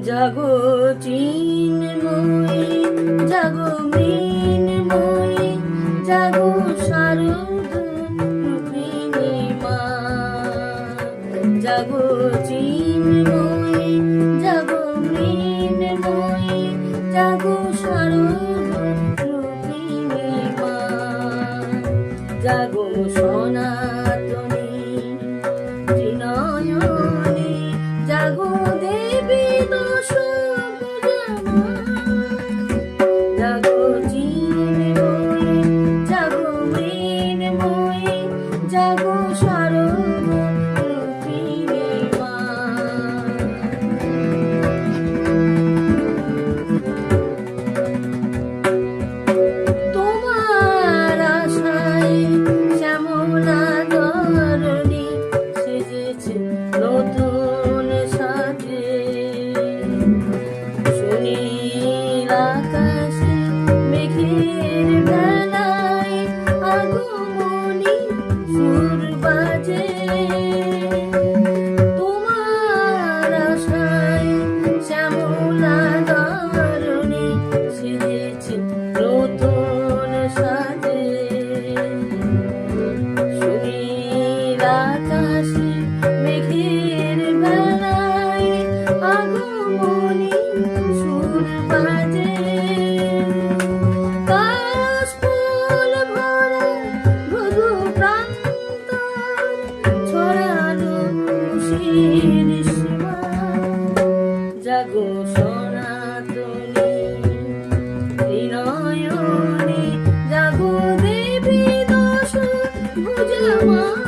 জাগো চিন্ময়ী জাগো মৃন্ময়ী জাগো শারদ রূপিণী মা জাগো চিন্ময়ী আকাশে মেঘের বেলায় আগমনী সুর বাজে। তোমার আশায় শ্যামলা ধরণী জাগো সোনা তুমি হৃদয়নে জাগো দেবী দোষ বুঝামা